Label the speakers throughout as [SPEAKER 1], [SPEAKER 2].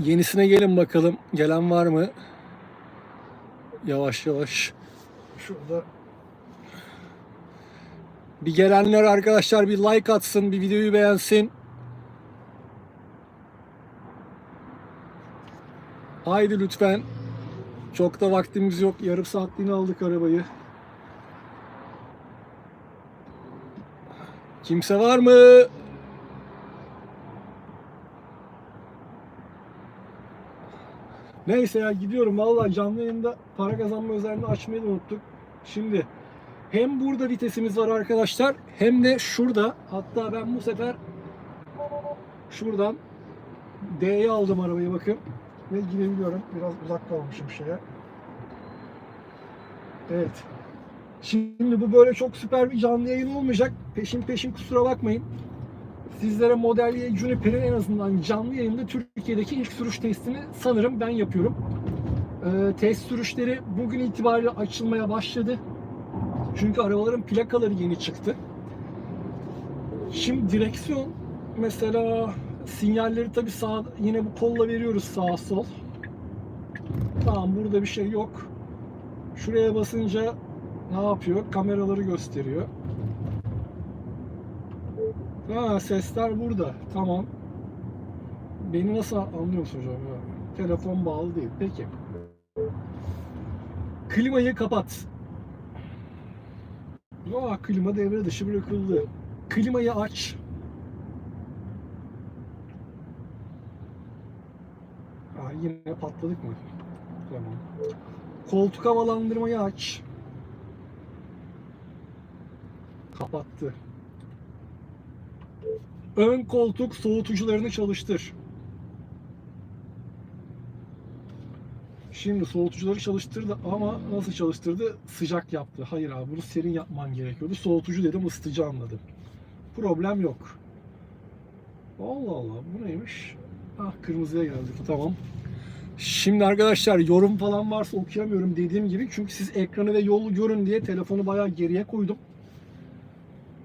[SPEAKER 1] Yenisine gelin bakalım. Gelen var mı? Yavaş yavaş. Şurada. Bir gelenler arkadaşlar bir like atsın, bir videoyu beğensin. Haydi lütfen. Çok da vaktimiz yok. Yarım saatliğine aldık arabayı. Kimse var mı? Neyse ya gidiyorum. Vallahi canlı yayında para kazanma özelliğini açmayı da unuttuk. Şimdi hem burada vitesimiz var arkadaşlar hem de şurada. Hatta ben bu sefer şuradan D'ye aldım arabayı bakın. Ve gidebiliyorum. Biraz uzak kalmışım şeye. Evet. Şimdi bu böyle çok süper bir canlı yayın olmayacak. Peşin peşin kusura bakmayın. Sizlere Model Juniper'in en azından canlı yayında Türkiye'deki ilk sürüş testini sanırım ben yapıyorum. Ee, test sürüşleri bugün itibariyle açılmaya başladı. Çünkü arabaların plakaları yeni çıktı. Şimdi direksiyon mesela sinyalleri tabi sağ yine bu kolla veriyoruz sağ sol. Tamam burada bir şey yok. Şuraya basınca ne yapıyor? Kameraları gösteriyor. Ha sesler burada. Tamam. Beni nasıl anlıyorsun hocam ya? Telefon bağlı değil. Peki. Klimayı kapat. Aa, klima devre dışı bırakıldı. Klimayı aç. Aa, yine patladık mı? Tamam. Koltuk havalandırmayı aç. Kapattı. Ön koltuk soğutucularını çalıştır. Şimdi soğutucuları çalıştırdı ama nasıl çalıştırdı? Sıcak yaptı. Hayır abi bunu serin yapman gerekiyordu. Soğutucu dedim ısıtıcı anladım. Problem yok. Allah Allah bu neymiş? Ah kırmızıya geldik tamam. Şimdi arkadaşlar yorum falan varsa okuyamıyorum dediğim gibi. Çünkü siz ekranı ve yolu görün diye telefonu bayağı geriye koydum.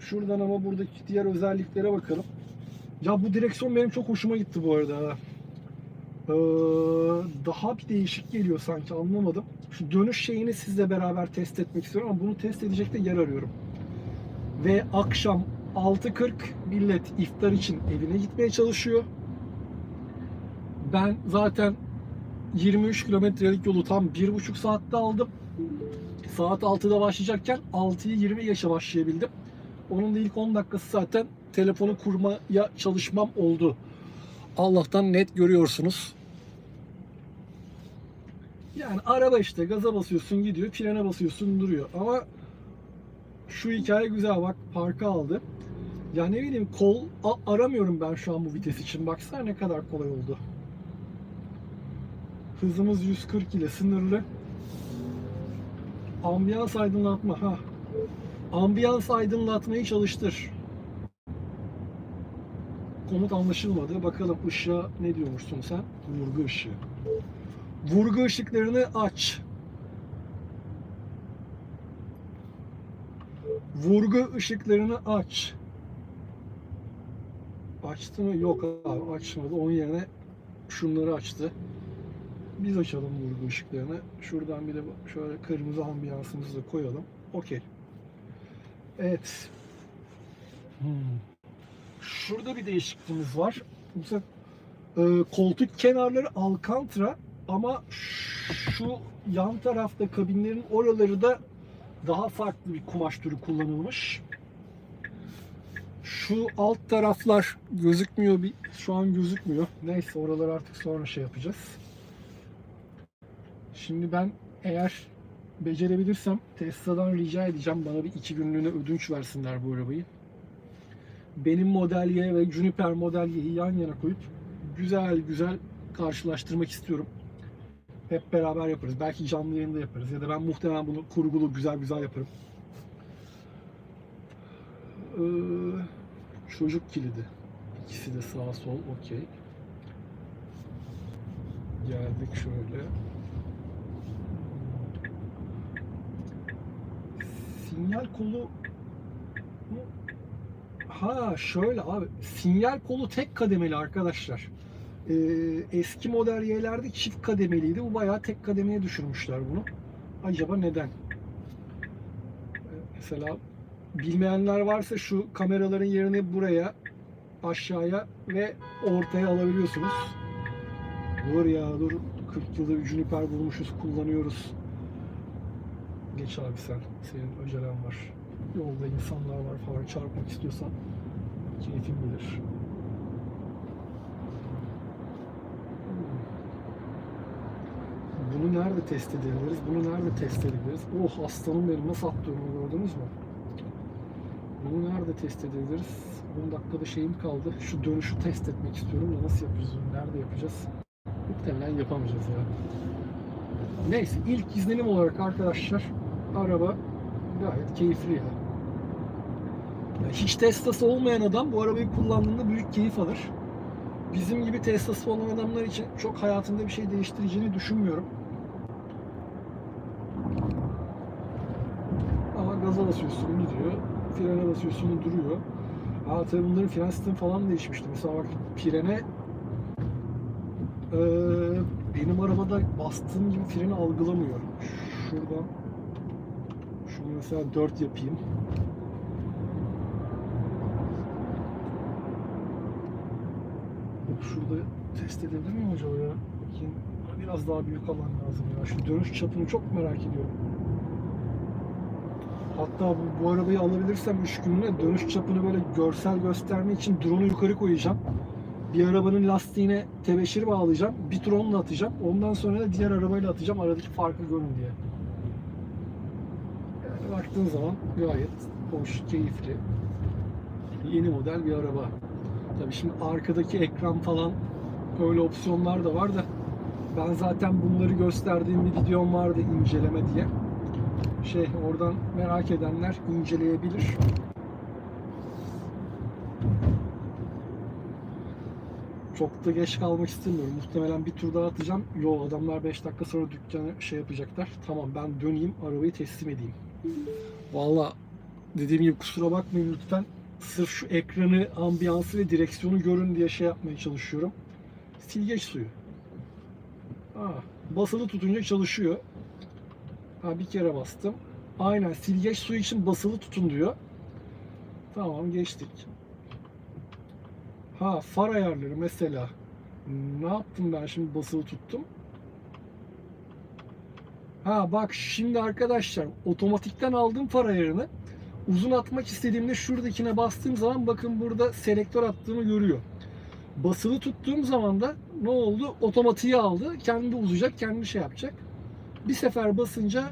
[SPEAKER 1] Şuradan ama buradaki diğer özelliklere bakalım. Ya bu direksiyon benim çok hoşuma gitti bu arada. Ee, daha bir değişik geliyor sanki anlamadım. Şu dönüş şeyini sizle beraber test etmek istiyorum ama bunu test edecek de yer arıyorum. Ve akşam 6.40 millet iftar için evine gitmeye çalışıyor. Ben zaten 23 kilometrelik yolu tam 1,5 saatte aldım. Saat 6'da başlayacakken 6'yı 20 yaşa başlayabildim. Onun da ilk 10 dakikası zaten telefonu kurmaya çalışmam oldu. Allah'tan net görüyorsunuz. Yani araba işte gaza basıyorsun gidiyor, frene basıyorsun duruyor. Ama şu hikaye güzel bak parka aldı. Ya ne bileyim kol aramıyorum ben şu an bu vites için. Baksana ne kadar kolay oldu. Hızımız 140 ile sınırlı. Ambiyans aydınlatma ha. Ambiyans aydınlatmayı çalıştır. Komut anlaşılmadı. Bakalım ışığa ne diyormuşsun sen? Vurgu ışığı. Vurgu ışıklarını aç. Vurgu ışıklarını aç. Açtı mı? Yok abi açmadı. Onun yerine şunları açtı. Biz açalım vurgu ışıklarını. Şuradan bir de şöyle kırmızı ambiyansımızı da koyalım. Okey. Evet. Hmm. Şurada bir değişikliğimiz var. Sefer, e, koltuk kenarları alcantara ama şu yan tarafta kabinlerin oraları da daha farklı bir kumaş türü kullanılmış. Şu alt taraflar gözükmüyor bir şu an gözükmüyor. Neyse oralar artık sonra şey yapacağız. Şimdi ben eğer becerebilirsem Tesla'dan rica edeceğim bana bir iki günlüğüne ödünç versinler bu arabayı. Benim Model ve Juniper Model yan yana koyup güzel güzel karşılaştırmak istiyorum. Hep beraber yaparız. Belki canlı yayında yaparız ya da ben muhtemelen bunu kurgulu güzel güzel yaparım. Ee, çocuk kilidi. İkisi de sağ sol okey. Geldik şöyle. Sinyal kolu Ha şöyle abi sinyal kolu tek kademeli arkadaşlar. Ee, eski model Y'lerde çift kademeliydi. Bu bayağı tek kademeye düşürmüşler bunu. Acaba neden? Mesela bilmeyenler varsa şu kameraların yerini buraya, aşağıya ve ortaya alabiliyorsunuz. Dur ya dur. 40 yıldır Juniper bulmuşuz, kullanıyoruz. Geç abi sen. Senin öcelen var. Yolda insanlar var falan çarpmak istiyorsan keyfin bilir. Bunu nerede test edebiliriz? Bunu nerede test edebiliriz? Oh aslanım benim nasıl gördünüz mü? Bunu nerede test edebiliriz? 10 dakikada şeyim kaldı. Şu dönüşü test etmek istiyorum da nasıl yapacağız? Nerede yapacağız? Muhtemelen yapamayacağız ya. Neyse ilk izlenim olarak arkadaşlar araba gayet keyifli ya. Ya Hiç Tesla'sı olmayan adam bu arabayı kullandığında büyük keyif alır. Bizim gibi Tesla'sı olan adamlar için çok hayatında bir şey değiştireceğini düşünmüyorum. Ama gaza basıyorsun gidiyor, frene basıyorsun duruyor. Tabii bunların fren sistemi falan değişmişti. Mesela bak frene eee, benim arabada bastığım gibi freni algılamıyor. Şuradan mesela 4 yapayım. Bak Şurada test edebilir miyim acaba ya? Biraz daha büyük alan lazım ya. Şu dönüş çapını çok merak ediyorum. Hatta bu, bu arabayı alabilirsem 3 gününe dönüş çapını böyle görsel göstermek için drone'u yukarı koyacağım. Bir arabanın lastiğine tebeşir bağlayacağım. Bir tur onunla atacağım. Ondan sonra da diğer arabayla atacağım. Aradaki farkı görün diye. Baktığın zaman gayet hoş, keyifli. Yeni model bir araba. Tabii şimdi arkadaki ekran falan öyle opsiyonlar da var da ben zaten bunları gösterdiğim bir videom vardı inceleme diye. Şey oradan merak edenler inceleyebilir. Çok da geç kalmak istemiyorum. Muhtemelen bir tur daha atacağım. Yo adamlar 5 dakika sonra dükkanı şey yapacaklar. Tamam ben döneyim arabayı teslim edeyim. Valla dediğim gibi kusura bakmayın lütfen. Sırf şu ekranı, ambiyansı ve direksiyonu görün diye şey yapmaya çalışıyorum. Silgeç suyu. Ha, basılı tutunca çalışıyor. Ha, bir kere bastım. Aynen silgeç suyu için basılı tutun diyor. Tamam geçtik. Ha far ayarları mesela. Ne yaptım ben şimdi basılı tuttum. Ha bak şimdi arkadaşlar otomatikten aldım far ayarını. Uzun atmak istediğimde şuradakine bastığım zaman bakın burada selektör attığımı görüyor. Basılı tuttuğum zaman da ne oldu? Otomatiğe aldı. Kendi uzayacak, kendi şey yapacak. Bir sefer basınca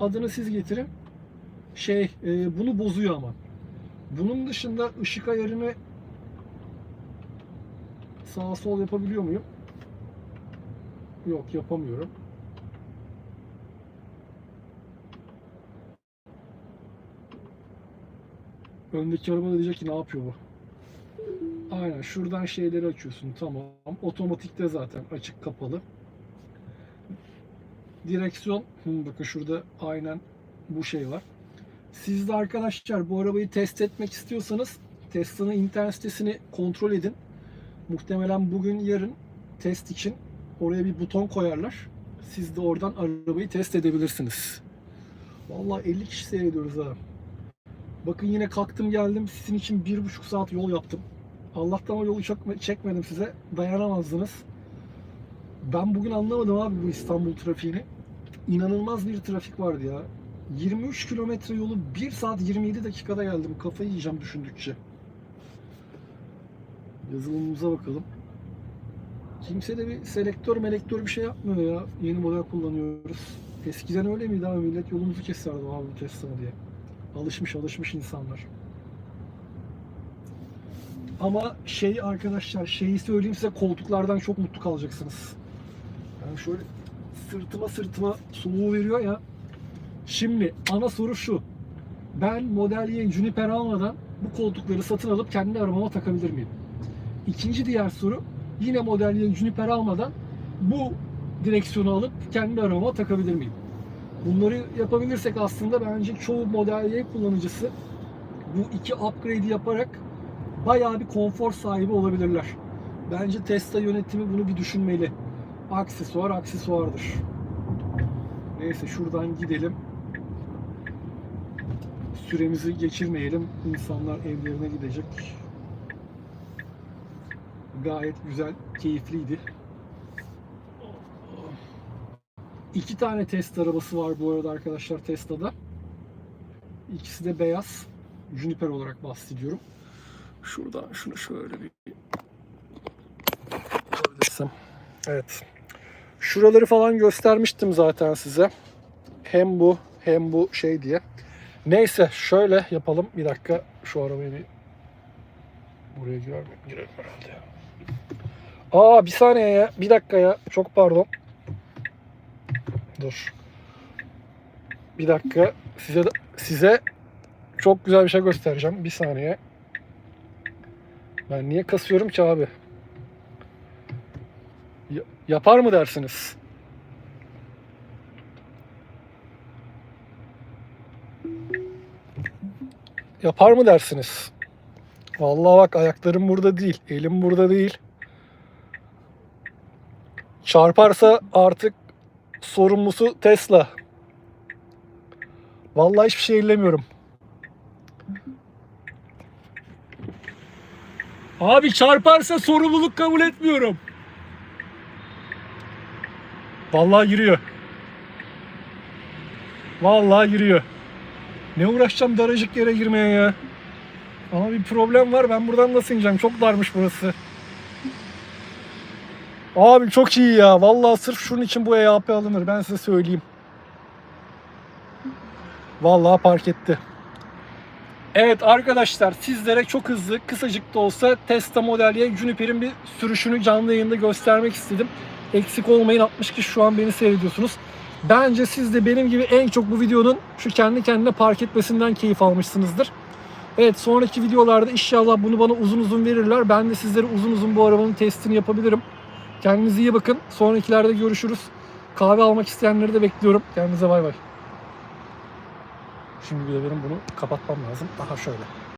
[SPEAKER 1] adını siz getirin. Şey, e, bunu bozuyor ama. Bunun dışında ışık ayarını sağ sol yapabiliyor muyum? Yok, yapamıyorum. Öndeki araba da diyecek ki ne yapıyor bu? Aynen şuradan şeyleri açıyorsun tamam. Otomatikte zaten açık kapalı. Direksiyon hı, bakın şurada aynen bu şey var. Siz de arkadaşlar bu arabayı test etmek istiyorsanız Tesla'nın internet sitesini kontrol edin. Muhtemelen bugün yarın test için oraya bir buton koyarlar. Siz de oradan arabayı test edebilirsiniz. Vallahi 50 kişi seyrediyoruz ha. Bakın yine kalktım geldim sizin için bir buçuk saat yol yaptım. Allah'tan o yolu çok çekmedim size. Dayanamazdınız. Ben bugün anlamadım abi bu İstanbul trafiğini. İnanılmaz bir trafik vardı ya. 23 kilometre yolu 1 saat 27 dakikada geldim. Kafayı yiyeceğim düşündükçe. Yazılımımıza bakalım. Kimse de bir selektör melektör bir şey yapmıyor ya. Yeni model kullanıyoruz. Eskiden öyle miydi abi? Millet yolumuzu keserdi abi bu Tesla diye. Alışmış alışmış insanlar. Ama şey arkadaşlar şeyi söyleyeyim size koltuklardan çok mutlu kalacaksınız. Yani şöyle sırtıma sırtıma soğuğu veriyor ya. Şimdi ana soru şu. Ben Model Y Juniper almadan bu koltukları satın alıp kendi arabama takabilir miyim? İkinci diğer soru yine Model Y Juniper almadan bu direksiyonu alıp kendi arabama takabilir miyim? Bunları yapabilirsek aslında bence çoğu Model Y kullanıcısı bu iki upgrade'i yaparak bayağı bir konfor sahibi olabilirler. Bence Tesla yönetimi bunu bir düşünmeli. Aksesuar aksesuardır. Neyse şuradan gidelim. Süremizi geçirmeyelim. İnsanlar evlerine gidecek. Gayet güzel, keyifliydi. İki tane test arabası var bu arada arkadaşlar Tesla'da. İkisi de beyaz. Juniper olarak bahsediyorum. Şuradan şunu şöyle bir görsem. Evet. Şuraları falan göstermiştim zaten size. Hem bu hem bu şey diye. Neyse şöyle yapalım. Bir dakika şu arabayı bir buraya girer mi? Girelim herhalde. Aa bir saniye ya. Bir dakika ya. Çok pardon. Dur. Bir dakika. Size size çok güzel bir şey göstereceğim. Bir saniye. Ben niye kasıyorum ki abi? Ya- yapar mı dersiniz? Yapar mı dersiniz? Vallahi bak ayaklarım burada değil, elim burada değil. Çarparsa artık sorumlusu Tesla. Vallahi hiçbir şey ellemiyorum. Abi çarparsa sorumluluk kabul etmiyorum. Vallahi giriyor. Vallahi giriyor. Ne uğraşacağım daracık yere girmeye ya. Ama bir problem var. Ben buradan nasıl ineceğim? Çok darmış burası. Abi çok iyi ya. Vallahi sırf şunun için bu EAP alınır. Ben size söyleyeyim. Vallahi park etti. Evet arkadaşlar sizlere çok hızlı kısacık da olsa Tesla Model Y Juniper'in bir sürüşünü canlı yayında göstermek istedim. Eksik olmayın 60 kişi şu an beni seyrediyorsunuz. Bence siz de benim gibi en çok bu videonun şu kendi kendine park etmesinden keyif almışsınızdır. Evet sonraki videolarda inşallah bunu bana uzun uzun verirler. Ben de sizlere uzun uzun bu arabanın testini yapabilirim. Kendinize iyi bakın. Sonrakilerde görüşürüz. Kahve almak isteyenleri de bekliyorum. Kendinize bay bay. Şimdi bir de benim bunu kapatmam lazım. Daha şöyle.